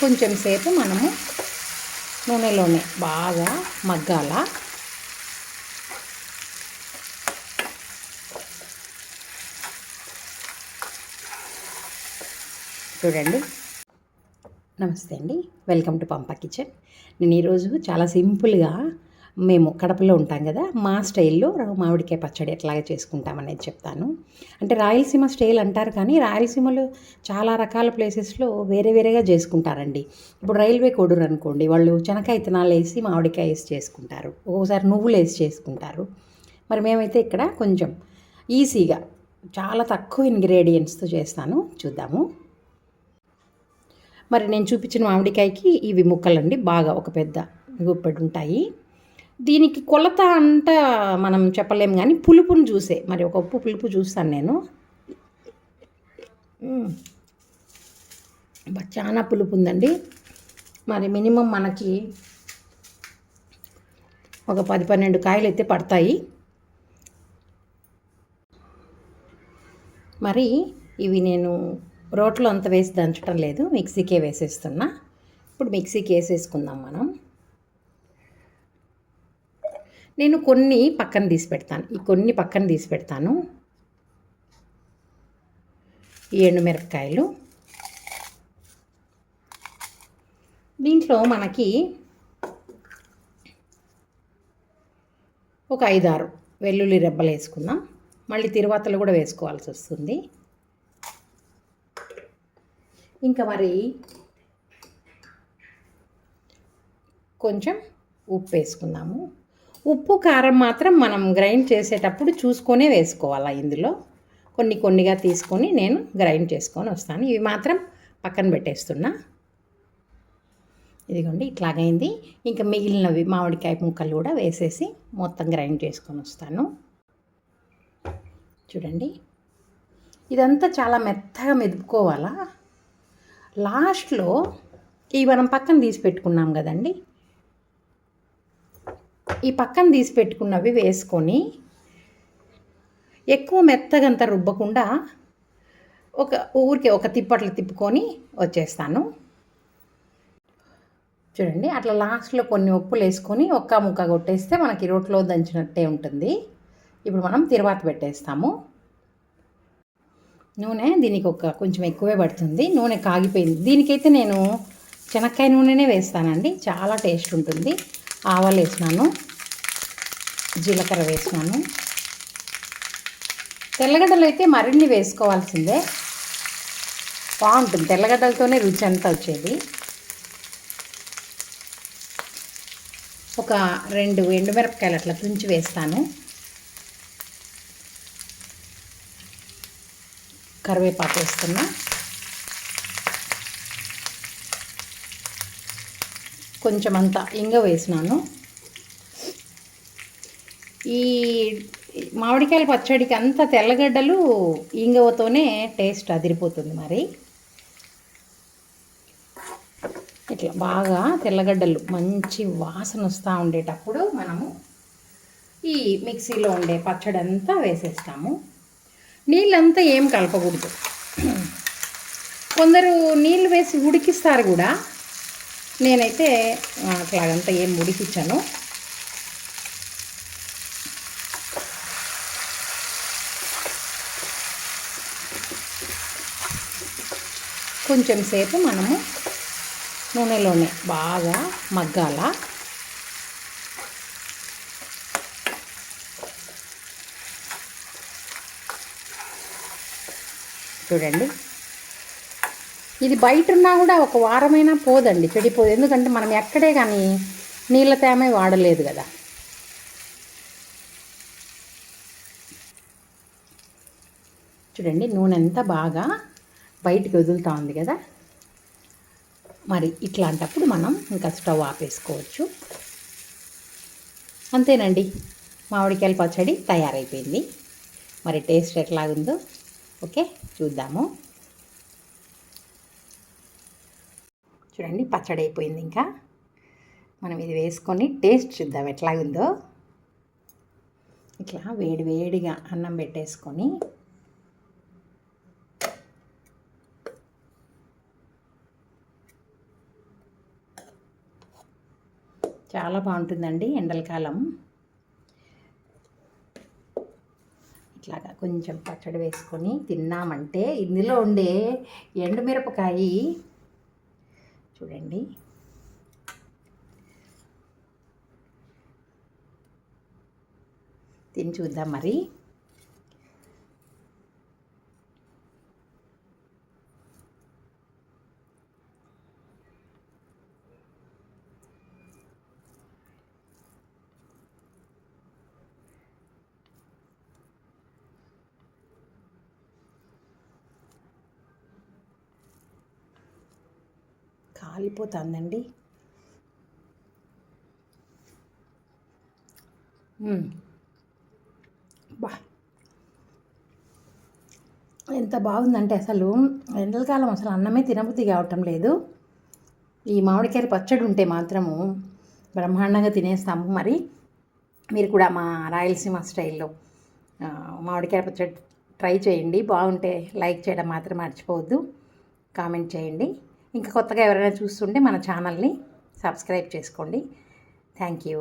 కొంచెం సేపు మనము నూనెలోనే బాగా మగ్గాల. చూడండి. నమస్తే అండి. Welcome to Pampa kitchen. నేను ఈరోజు చాలా సింపుల్గా మేము కడపలో ఉంటాం కదా మా స్టైల్లో మామిడికాయ పచ్చడి ఎట్లాగే చేసుకుంటామనేది చెప్తాను. అంటే రాయలసీమ స్టైల్ అంటారు కానీ రాయలసీమలో చాలా రకాల ప్లేసెస్లో వేరే వేరేగా చేసుకుంటారండి. ఇప్పుడు రైల్వే కోడూరు అనుకోండి వాళ్ళు చెనక్కాయ విత్తనాలు వేసి మామిడికాయ వేసి చేసుకుంటారు. ఒక్కోసారి నువ్వులు వేసి చేసుకుంటారు. మరి మేమైతే ఇక్కడ కొంచెం ఈజీగా చాలా తక్కువ ఇంగ్రీడియంట్స్తో చేస్తాను. చూద్దాము. మరి నేను చూపించిన మామిడికాయకి ఇవి ముక్కలండి బాగా ఒక పెద్ద గుప్పెడు ఉంటాయి. దీనికి కొలత అంట మనం చెప్పలేము కానీ పులుపుని చూసే. మరి ఒక ఉప్పు పులుపు చూస్తాను నేను. చాలా పులుపు ఉందండి మరి మినిమం మనకి ఒక పది పన్నెండు కాయలు అయితే పడతాయి. మరి ఇవి నేను రోట్లో అంత వేసి దంచడం లేదు. మిక్సీకే వేసేస్తున్నా. ఇప్పుడు మిక్సీకి వేసేసుకుందాం మనం. నేను కొన్ని పక్కన తీసి పెడతాను. ఈ కొన్ని పక్కన తీసి పెడతాను. ఈ ఎండుమిరపకాయలు దీంట్లో మనకి ఒక ఐదారు వెల్లుల్లి రెబ్బలు వేసుకుందాం. మళ్ళీ తిరువాతలు కూడా వేసుకోవాల్సి వస్తుంది. ఇంకా మరి కొంచెం ఉప్పు వేసుకుందాము. ఉప్పు కారం మాత్రం మనం గ్రైండ్ చేసేటప్పుడు చూసుకొనే వేసుకోవాలా ఇందులో. కొన్ని కొన్నిగా తీసుకొని నేను గ్రైండ్ చేసుకొని వస్తాను. ఇవి మాత్రం పక్కన పెట్టేస్తున్నా. ఇదిగోండి ఇట్లాగైంది. ఇంకా మిగిలినవి మామిడికాయ ముక్కలు కూడా వేసేసి మొత్తం గ్రైండ్ చేసుకొని వస్తాను. చూడండి ఇదంతా చాలా మెత్తగా మెదుపుకోవాలా? లాస్ట్లో ఇవి మనం పక్కన తీసి పెట్టుకున్నాం కదండి. ఈ పక్కన తీసి పెట్టుకున్నవి వేసుకొని ఎక్కువ మెత్తగంత రుబ్బకుండా ఒక ఊరికే ఒక తిప్పట్లు తిప్పుకొని వచ్చేస్తాను. చూడండి అట్లా లాస్ట్లో కొన్ని ఉప్పులు వేసుకొని ఒక్క ముక్క కొట్టేస్తే మనకి రోట్లో దంచినట్టే ఉంటుంది. ఇప్పుడు మనం తిరువాత పెట్టేస్తాము. నూనె దీనికి ఒక కొంచెం ఎక్కువే పడుతుంది. నూనె కాగిపోయింది. దీనికైతే నేను శనక్కాయ నూనెనే వేస్తానండి. చాలా టేస్ట్ ఉంటుంది. ఆవాలు వేసినాను. జీలకర్ర వేసినాను. తెల్లగడ్డలు అయితే మరిన్ని వేసుకోవాల్సిందే. బాగుంటుంది. తెల్లగడ్డలతోనే రుచి అంతా వచ్చేది. ఒక రెండు ఎండుమిరపకాయలు అట్లా తుంచి వేస్తాను. కరివేపాకు వేస్తున్నా. కొంచెం అంత ఇంగ వేసినాను. ఈ మామిడికాయల పచ్చడికి అంత తెల్లగడ్డలు ఇంగవతోనే టేస్ట్ అదిరిపోతుంది మరి. ఇట్లా బాగా తెల్లగడ్డలు మంచి వాసన వస్తూ ఉండేటప్పుడు మనము ఈ మిక్సీలో ఉండే పచ్చడి అంతా వేసేస్తాము. నీళ్ళంతా ఏం కలపకూడదు. కొందరు నీళ్ళు వేసి ఉడికిస్తారు కూడా. నేనైతే అట్లా అట్లాగంతా ఏం ఉడికించాను. కొంచెం సేపు మనము నూనెలోనే బాగా మగ్గాల. చూడండి. ఇది బయట ఉన్నా కూడా ఒక వారమైనా పోదండి చెడిపోదు. ఎందుకంటే మనం ఎక్కడే కానీ నీళ్ళ తేమే వాడలేదు కదా. చూడండి నూనె అంతా బాగా బయటికి వదులుతూ ఉంది కదా. మరి ఇట్లాంటప్పుడు మనం ఇంకా స్టవ్ ఆపేసుకోవచ్చు. అంతేనండి. మామిడికాయల పచ్చడి తయారైపోయింది. మరి టేస్ట్ ఎట్లాగుందో ఓకే చూద్దాము. చూడండి పచ్చడి అయిపోయింది ఇంకా. మనం ఇది వేసుకొని టేస్ట్ చూద్దాం ఎట్లా ఉందో ఇట్లా వేడి వేడిగా అన్నం పెట్టేసుకొని చాలా బాగుంటుందండి ఎండల కాలం. ఇట్లాగా కొంచెం పచ్చడి వేసుకొని తిన్నామంటే ఇందులో ఉండే ఎండుమిరపకాయ. చూడండి. తిని చూద్దాం మరి. కాలిపోతుందండి. బా. ఎంత బాగుందంటే అసలు ఎండలకాలం అసలు అన్నమే తినబుద్ధి కావటం లేదు. ఈ మామిడికాయ పచ్చడి ఉంటే మాత్రము బ్రహ్మాండంగా తినేస్తాము. మరి మీరు కూడా మా రాయలసీమ స్టైల్లో మామిడికాయ పచ్చడి ట్రై చేయండి. బాగుంటే లైక్ చేయడం మాత్రం మర్చిపోవద్దు. కామెంట్ చేయండి. ఇంకా కొత్తగా ఎవరైనా చూస్తుంటే మన ఛానల్ని సబ్స్క్రైబ్ చేసుకోండి. Thank you.